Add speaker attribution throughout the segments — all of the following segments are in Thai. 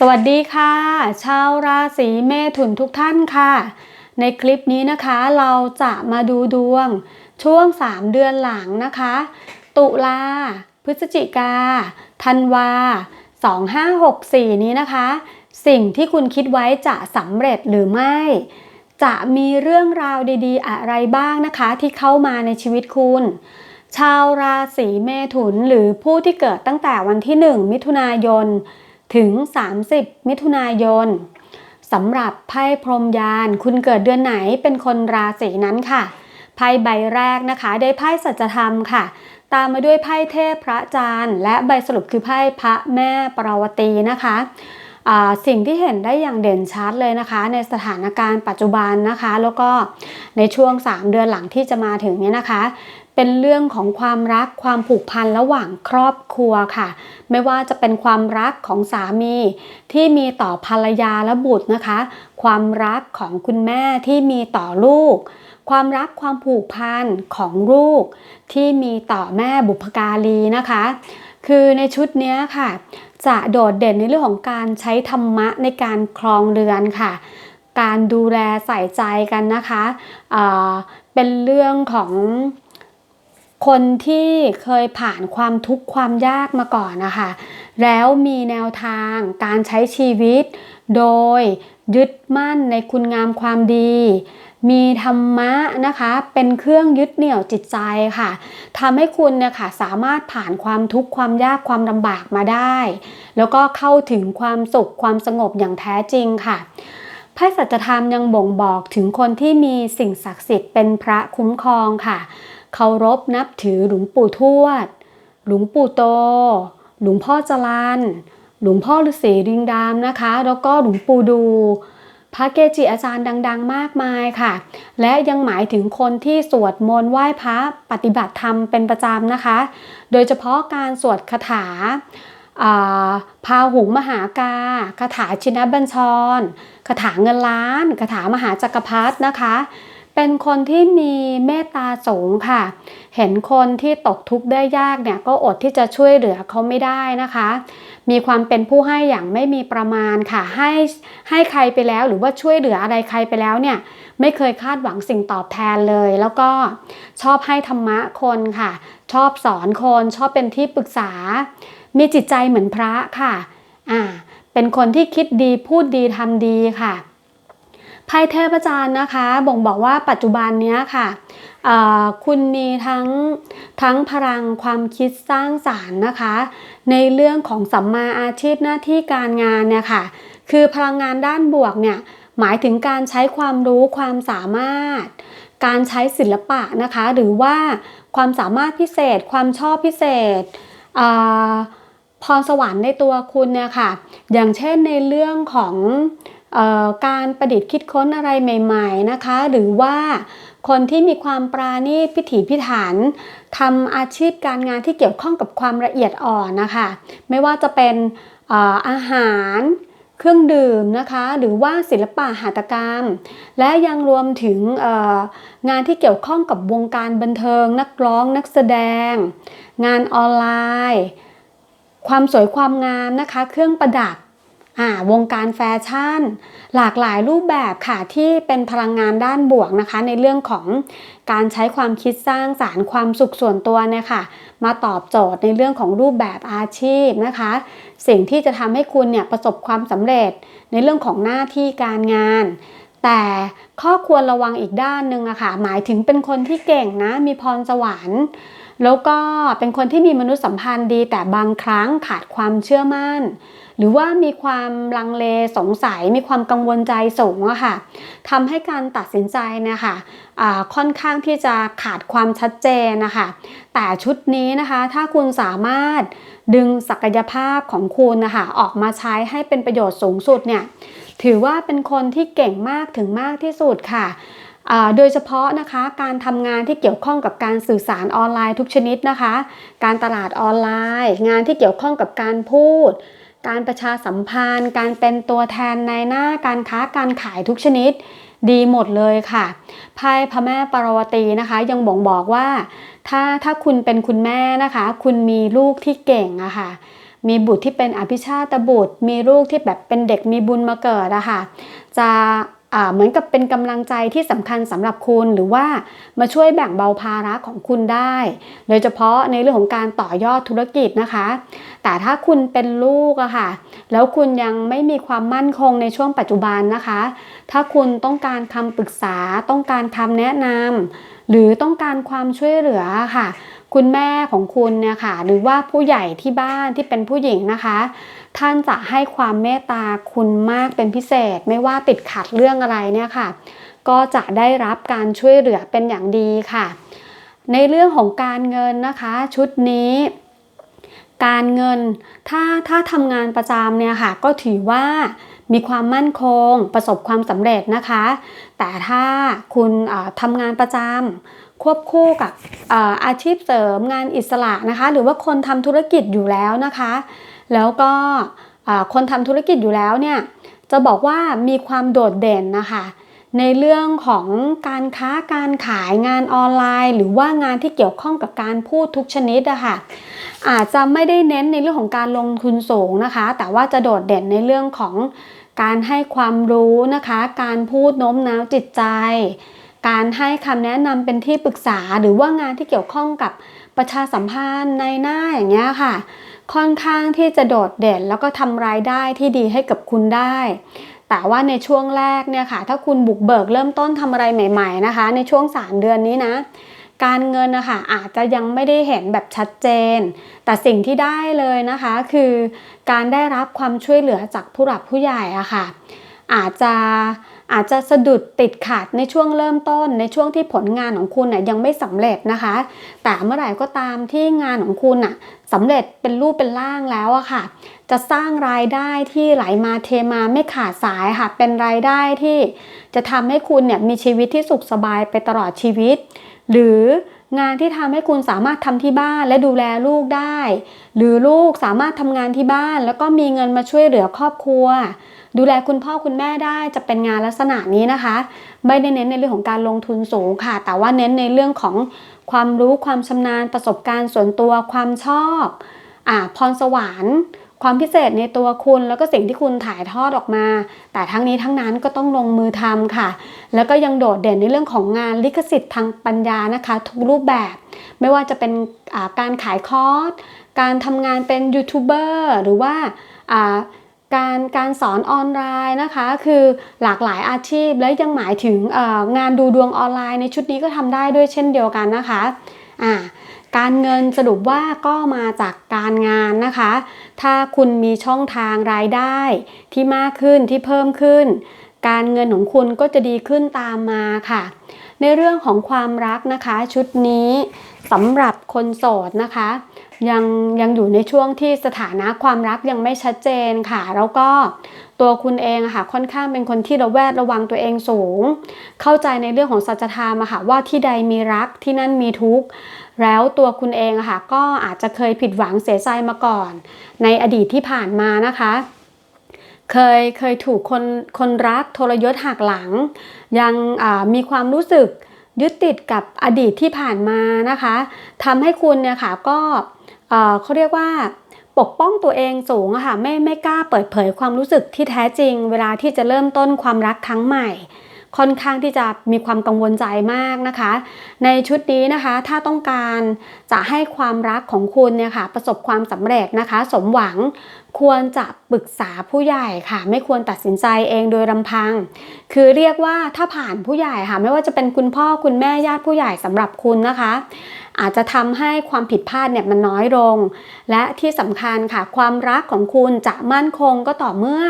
Speaker 1: สวัสดีค่ะ ชาวราศีเมถุนทุกท่านค่ะ ในคลิปนี้นะคะเราจะมาดูดวงช่วง 3 เดือนหลังนะคะ ตุลาพฤศจิกาธันวา 2564 นี้นะคะ สิ่งที่คุณคิดไว้จะสำเร็จหรือไม่ จะมีเรื่องราวดีๆ อะไรบ้างนะคะที่เข้ามาในชีวิตคุณชาวราศีเมถุนหรือผู้ที่เกิดตั้งแต่วันที่ 1 มิถุนายน ถึง 30 มิถุนายนสำหรับไพ่พรมยาน คุณเกิดเดือนไหนเป็นคนราศีนั้นค่ะ ไพ่ใบแรกนะคะ ได้ไพ่สัจธรรมค่ะ ตามมาด้วยไพ่เทพพระจานทร์และใบสรุปคือไพ่พระแม่ปราวตีนะคะสิ่งที่เห็นได้อย่างเด่นชัดเลยนะคะ ในสถานการณ์ปัจจุบันนะคะ แล้วก็ในช่วง 3 เดือนหลังที่จะมาถึงเนี้นะคะ เป็นเรื่องของความรักความผูกพันระหว่างครอบครัวค่ะ ไม่ว่าจะเป็นความรักของสามีที่มีต่อภรรยาและบุตรนะคะ ความรักของคุณแม่ที่มีต่อลูก ความรักความผูกพันของลูก ที่มีต่อแม่บุพการีนะคะ คือในชุดนี้ค่ะ จะโดดเด่นในเรื่องของการใช้ธรรมะในการครองเรือนค่ะ การดูแลใส่ใจกันนะคะ เป็นเรื่องของ คนที่เคยผ่านความทุกข์ความยากมาก่อนนะคะ แล้วมีแนวทางการใช้ชีวิต โดยยึดมั่นในคุณงามความดี มีธรรมะนะคะ เป็นเครื่องยึดเหนี่ยวจิตใจค่ะทำให้คุณเนี่ยค่ะสามารถผ่านความทุกข์ความยากความลำบากมาได้ แล้วก็เข้าถึงความสุขความสงบอย่างแท้จริงค่ะไพ่สัจธรรมยังบ่งบอกถึงคนที่มีสิ่งศักดิ์สิทธิ์เป็นพระคุ้มครองค่ะ เคารพนับถือหลวงปู่ทวด หลวงปู่โต หลวงพ่อจรันหลวงพ่อฤาษีริงดามนะคะ แล้วก็หลวงปู่ดูพระเกจิอาจารย์ดัง ๆ มากมายค่ะ และยังหมายถึงคนที่สวดมนต์ไหว้พระปฏิบัติธรรมเป็นประจำนะคะ โดยเฉพาะการสวดคาถาอ่าพาหุงมหากาคาถาชินบัญชรคาถาเงินล้านคาถามหาจักรพรรดินะคะ เป็นคนที่มีเมตตาสูงค่ะ เห็นคนที่ตกทุกข์ได้ยากเนี่ยก็อดที่จะช่วยเหลือเขาไม่ได้นะคะ มีความเป็นผู้ให้อย่างไม่มีประมาณค่ะ ให้ให้ใครไปแล้วหรือว่าช่วยเหลืออะไรใครไปแล้วเนี่ยไม่เคยคาดหวังสิ่งตอบแทนเลย แล้วก็ชอบให้ธรรมะคนค่ะ ชอบสอนคนชอบเป็นที่ปรึกษา มีจิตใจเหมือนพระค่ะอ่าเป็นคนที่คิดดีพูดดีทำดีค่ะ ไพ่เทพอาจารย์นะคะ บ่งบอกว่าปัจจุบันนี้ค่ะคุณมีทั้งทั้งพลังความคิดสร้างสารรค์นะคะ ในเรื่องของสัมมาอาชีพหน้าที่การงานเนี่ยค่ะ คือพลังงานด้านบวกเนี่ยหมายถึงการใช้ความรู้ความสามารถ การใช้ศิลปะนะคะ หรือว่าความสามารถพิเศษ ความชอบพิเศษพรสวรรค์ในตัวคุณเนี่ยค่ะ อย่างเช่นในเรื่องของ การประดิษฐ์คิดค้นอะไรใหม่ ๆนะคะ หรือว่าคนที่มีความปราณีตพิถีพิถันทำอาชีพการงานที่เกี่ยวข้องกับความละเอียดอ่อนนะคะ ไม่ว่าจะเป็นอาอาหารเครื่องดื่มนะคะ หรือว่าศิลปะหัตถกรรม และยังรวมถึงงานที่เกี่ยวข้องกับวงการบันเทิง นักร้องนักแสดง งานออนไลน์ ความสวยความงามนะคะ เครื่องประดับ วงการแฟชั่น หลากหลายรูปแบบค่ะที่เป็นพลังงานด้านบวกนะคะ ในเรื่องของการใช้ความคิดสร้างสารรค์ความสุขส่วนตัวเนี่ยค่ะ มาตอบโจทย์ในเรื่องของรูปแบบอาชีพนะคะ สิ่งที่จะทำให้คุณเนี่ยประสบความสำเร็จในเรื่องของหน้าที่การงาน แต่ข้อควรระวังอีกด้านหนึ่งอะค่ะ หมายถึงเป็นคนที่เก่งนะ มีพรสวรรค์ แล้วก็เป็นคนที่มีมนุษยสัมพันธ์ดี แต่บางครั้งขาดความเชื่อมั่น หรือว่ามีความลังเลสงสัย มีความกังวลใจสูงอะค่ะทำให้การตัดสินใจเนี่ยค่ะค่อนข้างที่จะขาดความชัดเจนนะคะ แต่ชุดนี้นะคะ ถ้าคุณสามารถดึงศักยภาพของคุณนะคะออกมาใช้ให้เป็นประโยชน์สูงสุดเนี่ย ถือว่าเป็นคนที่เก่งมากถึงมากที่สุดค่ะโดยเฉพาะนะคะการทำงานที่เกี่ยวข้องกับการสื่อสารออนไลน์ทุกชนิดนะคะ การตลาดออนไลน์ งานที่เกี่ยวข้องกับการพูด การประชาสัมพันธ์ การเป็นตัวแทนในหน้าการค้าการขายทุกชนิดดีหมดเลยค่ะ ไพ่พระแม่ปรวตีนะคะ ยังบ่งบอกว่า ถ้าถ้าคุณเป็นคุณแม่นะคะ คุณมีลูกที่เก่งอะค่ะ มีบุตรที่เป็นอภิชาตบุตร มีลูกที่แบบเป็นเด็กมีบุญมาเกิดอะค่ะจะเหมือนกับเป็นกำลังใจที่สำคัญสำหรับคุณหรือว่ามาช่วยแบ่งเบาภาระของคุณได้ โดยเฉพาะในเรื่องของการต่อยอดธุรกิจนะคะ แต่ถ้าคุณเป็นลูกอะค่ะ แล้วคุณยังไม่มีความมั่นคงในช่วงปัจจุบันนะคะ ถ้าคุณต้องการคำปรึกษาต้องการคำแนะนำหรือต้องการความช่วยเหลือค่ะ คุณแม่ของคุณเนี่ยค่ะหรือว่าผู้ใหญ่ที่บ้านที่เป็นผู้หญิงนะคะ ท่านจะให้ความเมตตาคุณมากเป็นพิเศษ ไม่ว่าติดขัดเรื่องอะไรเนี่ยค่ะ ก็จะได้รับการช่วยเหลือเป็นอย่างดีค่ะ ในเรื่องของการเงินนะคะ ชุดนี้ การเงินถ้าถ้าทำงานประจำเนี่ยค่ะ ก็ถือว่า มีความมั่นคง ประสบความสำเร็จนะคะ แต่ถ้าคุณทำงานประจำควบคู่กับออาชีพเสริมงานอิสระนะคะ หรือว่าคนทำธุรกิจอยู่แล้วนะคะ แล้วก็คนทำธุรกิจอยู่แล้วเนี่ยจะบอกว่ามีความโดดเด่นนะคะ ในเรื่องของการค้าการขายงานออนไลน์ หรือว่างานที่เกี่ยวข้องกับการพูดทุกชนิดอะค่ะอาจจะไม่ได้เน้นในเรื่องของการลงทุนสูงนะคะ แต่ว่าจะโดดเด่นในเรื่องของการให้ความรู้นะคะ การพูดโน้มน้าวจิตใจ การให้คำแนะนำเป็นที่ปรึกษาหรือว่างานที่เกี่ยวข้องกับประชาสัมพันธ์ในหน้าอย่างเงี้ยค่ะ ค่อนข้างที่จะโดดเด่นแล้วก็ทำรายได้ที่ดีให้กับคุณได้ แต่ว่าในช่วงแรกเนี่ยค่ะ ถ้าคุณบุกเบิกเริ่มต้นทำอะไรใหม่ ๆนะคะ ในช่วง 3 เดือนนี้นะ การเงินนะคะอาจจะยังไม่ได้เห็นแบบชัดเจน แต่สิ่งที่ได้เลยนะคะ คือการได้รับความช่วยเหลือจากผู้หลักผู้ใหญ่อะค่ะ อาจจะ อาจจะสะดุดติดขัดในช่วงเริ่มต้น ในช่วงที่ผลงานของคุณน่ยยังไม่สำเร็จนะคะ แต่เมื่อไหร่ก็ตามที่งานของคุณน่ะสำเร็จเป็นรูปเป็นร่างแล้วอะค่ะ จะสร้างรายได้ที่ไหลมาเทมาไม่ขาดสายค่ะ เป็นรายได้ที่จะทำให้คุณเนี่ยมีชีวิตที่สุขสบายไปตลอดชีวิต หรืองานที่ทำให้คุณสามารถทำที่บ้านและดูแลลูกได้ หรือลูกสามารถทำงานที่บ้าน แล้วก็มีเงินมาช่วยเหลือครอบครัว ดูแลคุณพ่อคุณแม่ได้จะเป็นงานลักษณะนี้นะคะ ไม่ได้เน้นในเรื่องของการลงทุนสูงค่ะ แต่ว่าเน้นในเรื่องของความรู้ความชำนาญประสบการณ์ส่วนตัวความชอบอ่าพรสวรรค์ ความพิเศษในตัวคุณแล้วก็สิ่งที่คุณถ่ายทอดออกมา แต่ทั้งนี้ทั้งนั้นก็ต้องลงมือทำค่ะ แล้วก็ยังโดดเด่นในเรื่องของงานลิขสิทธิ์ทางปัญญานะคะ ทุกรูปแบบ ไม่ว่าจะเป็นอ่าการขายคอร์สการทำงานเป็นยูทูบเบอร์หรือว่าอ่า การการสอนออนไลน์นะคะคือหลากหลายอาชีพและยังหมายถึงงานดูดวงออนไลน์ในชุดนี้ก็ทำได้ด้วยเช่นเดียวกันนะคะอ่าการเงินสรุปว่าก็มาจากการงานนะคะ ถ้าคุณมีช่องทางรายได้ที่มากขึ้นที่เพิ่มขึ้น การเงินของคุณก็จะดีขึ้นตามมาค่ะ ในเรื่องของความรักนะคะชุดนี้ สำหรับคนโสดนะคะ ยังยังอยู่ในช่วงที่สถานะความรักยังไม่ชัดเจนค่ะ แล้วก็ตัวคุณเองค่ะค่อนข้างเป็นคนที่ระแวดระวังตัวเองสูง เข้าใจในเรื่องของสัจธรรมค่ะว่าที่ใดมีรักที่นั่นมีทุกข์แล้วตัวคุณเองค่ะก็อาจจะเคยผิดหวังเสียใจมาก่อน ในอดีตที่ผ่านมานะคะเคยเคยถูกคนคนรักทรยศหักหลัง ยังมีความรู้สึก ยึดติดกับอดีตที่ผ่านมานะคะทำให้คุณเนี่ยค่ะก็เอ่อเขาเรียกว่าปกป้องตัวเองสูงค่ะไม่ไม่กล้าเปิดเผยความรู้สึกที่แท้จริง เวลาที่จะเริ่มต้นความรักครั้งใหม่ ค่อนข้างที่จะมีความกังวลใจมากนะคะ ในชุดนี้นะคะถ้าต้องการจะให้ความรักของคุณเนี่ยค่ะประสบความสำเร็จนะคะ สมหวังควรจะปรึกษาผู้ใหญ่ค่ะ ไม่ควรตัดสินใจเองโดยลำพัง คือเรียกว่าถ้าผ่านผู้ใหญ่ค่ะไม่ว่าจะเป็นคุณพ่อคุณแม่ญาติผู้ใหญ่สำหรับคุณนะคะ อาจจะทำให้ความผิดพลาดเนี่ยมันน้อยลง และที่สำคัญค่ะ ความรักของคุณจะมั่นคงก็ต่อเมื่อ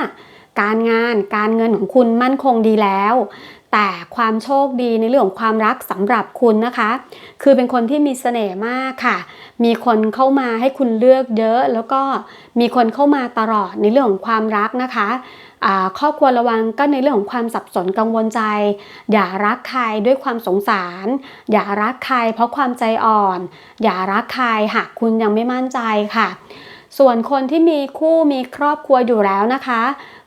Speaker 1: การงานการเงินของคุณมั่นคงดีแล้ว แต่ความโชคดีในเรื่องของความรักสำหรับคุณนะคะ คือเป็นคนที่มีเสน่ห์มากค่ะ มีคนเข้ามาให้คุณเลือกเยอะ แล้วก็มีคนเข้ามาตลอดในเรื่องของความรักนะคะครอบครัวระวังก็ในเรื่องของความสับสนกังวลใจ อย่ารักใครด้วยความสงสาร อย่ารักใครเพราะความใจอ่อน อย่ารักใครหากคุณยังไม่มั่นใจค่ะ ส่วนคนที่มีคู่มีครอบครัวอยู่แล้วนะคะ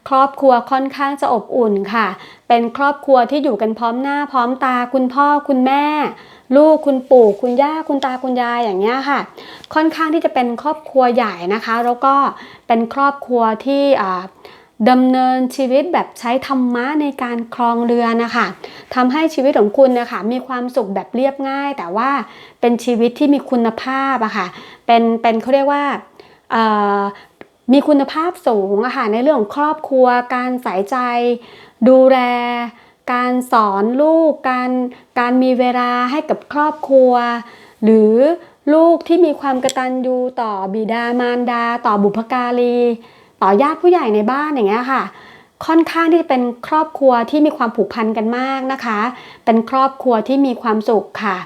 Speaker 1: ครอบครัวค่อนข้างจะอบอุ่นค่ะ เป็นครอบครัวที่อยู่กันพร้อมหน้าพร้อมตาคุณพ่อคุณแม่ ลูกคุณปู่คุณย่าคุณตาคุณยายอย่างเงี้ยค่ะ ค่อนข้างที่จะเป็นครอบครัวใหญ่นะคะ แล้วก็เป็นครอบครัวที่อ่าดำเนินชีวิตแบบใช้ธรรมะในการครองเรือนนะคะทำให้ชีวิตของคุณนะคะมีความสุขแบบเรียบง่าย แต่ว่าเป็นชีวิตที่มีคุณภาพอะค่ะเป็นเป็นเขาเรียกว่า มีคุณภาพสูงอะค่ะในเรื่องของครอบครัว การใส่ใจ ดูแล การสอนลูก การการมีเวลาให้กับครอบครัว หรือลูกที่มีความกระตัญญูต่อบิดามารดา ต่อบุพการี ต่อญาติผู้ใหญ่ในบ้านอย่างเงี้ยค่ะ ค่อนข้างที่จะเป็นครอบครัวที่มีความผูกพันกันมากนะคะ เป็นครอบครัวที่มีความสุขค่ะ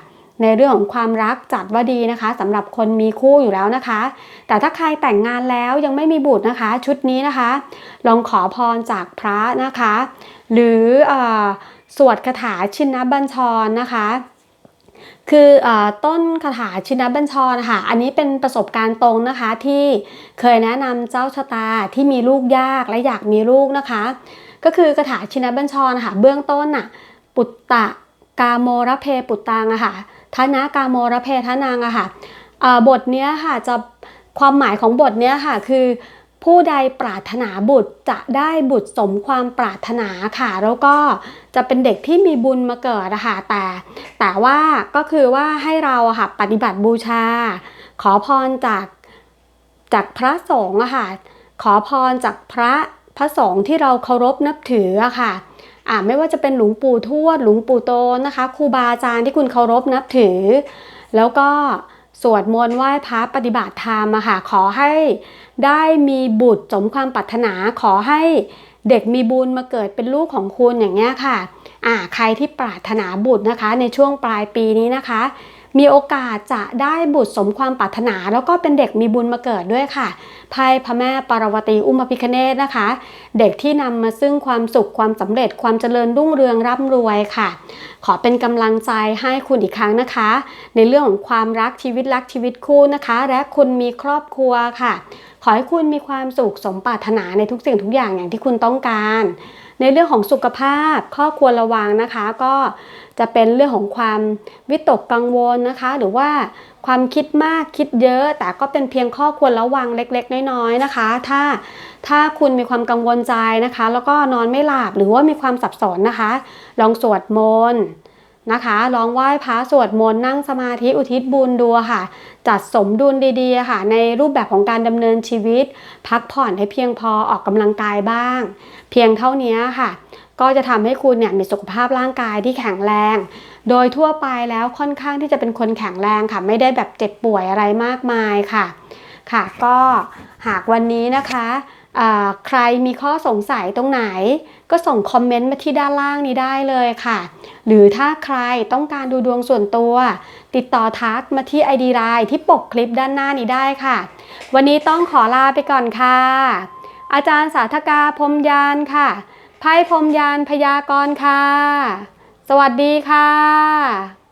Speaker 1: ในเรื่องของความรักจัดว่าดีนะคะสำหรับคนมีคู่อยู่แล้วนะคะ แต่ถ้าใครแต่งงานแล้วยังไม่มีบุตรนะคะ ชุดนี้นะคะ ลองขอพรจากพระนะคะ หรืออสวดคาถาชินบัญชรนะคะคืออต้นคาถาชินบัญชรนะคะอันนี้เป็นประสบการณ์ตรงนะคะที่เคยแนะนำเจ้าชะตาที่มีลูกยากและอยากมีลูกนะคะ ก็คือคาถาชินบัญชรนะคะเบื้องต้นน่ะ ปุตตะกาโมระเพปุตตังอะค่ะ ทนะกาโมระเพทนังอะค่ะบทเนี้ยค่ะจะความหมายของบทเนี้ยค่ะคือผู้ใดปรารถนาบุตรจะได้บุตรสมความปรารถนาค่ะ แล้วก็จะเป็นเด็กที่มีบุญมาเกิดอะค่ะแต่ แต่ว่าก็คือว่าให้เราอะค่ะปฏิบัติบูชา ขอพรจากจากพระสงฆ์อะค่ะขอพรจากพระพระสงฆ์ที่เราเคารพนับถืออะค่ะ อ่าไม่ว่าจะเป็นหลวงปู่ทวดหลวงปู่โตนะคะครูบาอาจารย์ที่คุณเคารพนับถือ แล้วก็สวดมนต์ไหว้พระปฏิบัติธรรมอะค่ะขอให้ได้มีบุตรสมความปรารถนาขอให้เด็กมีบุญมาเกิดเป็นลูกของคุณอย่างเงี้ยค่ะอ่าใครที่ปรารถนาบุตรนะคะในช่วงปลายปีนี้นะคะ มีโอกาสจะได้บุตรสมความปรารถนา แล้วก็เป็นเด็กมีบุญมาเกิดด้วยค่ะไพ่พระแม่ปารวตีอุมาพิคเนตนะคะ เด็กที่นำมาซึ่งความสุขความสำเร็จความเจริญรุ่งเรืองร่ำรวยค่ะ ขอเป็นกำลังใจให้คุณอีกครั้งนะคะ ในเรื่องของความรักชีวิตรักชีวิตคู่นะคะ และคุณมีครอบครัวค่ะ ขอให้คุณมีความสุขสมปรารถนาในทุกสิ่งทุกอย่างอย่างที่คุณต้องการ ในเรื่องของสุขภาพข้อควรระวังนะคะ ก็จะเป็นเรื่องของความวิตกกังวลนะคะ หรือว่าความคิดมากคิดเยอะ แต่ก็เป็นเพียงข้อควรระวังเล็ก ๆ น้อยๆนะคะ ถ้าถ้าคุณมีความกังวลใจนะคะ แล้วก็นอนไม่หลับหรือว่ามีความสับสนนะคะ ลองสวดมนต์ นะคะลองไหว้พระสวดมนต์นั่งสมาธิอุทิศบุญดูค่ะ จัดสมดุลดีๆค่ะ ในรูปแบบของการดำเนินชีวิต พักผ่อนให้เพียงพอออกกำลังกายบ้าง เพียงเท่านี้ค่ะ ก็จะทำให้คุณเนี่ยมีสุขภาพร่างกายที่แข็งแรง โดยทั่วไปแล้วค่อนข้างที่จะเป็นคนแข็งแรงค่ะ ไม่ได้แบบเจ็บป่วยอะไรมากมายค่ะ ค่ะ ก็หากวันนี้นะคะ ใครมีข้อสงสัยตรงไหน ก็ส่งคอมเมนต์มาที่ด้านล่างนี้ได้เลยค่ะ หรือถ้าใครต้องการดูดวงส่วนตัว ติดต่อทักมาที่ ID ไลน์ที่ปกคลิปด้านหน้านี้ได้ค่ะ วันนี้ต้องขอลาไปก่อนค่ะ อาจารย์สาธกาพรมยานค่ะไพ่พรมยานพยากรณ์ค่ะ สวัสดีค่ะ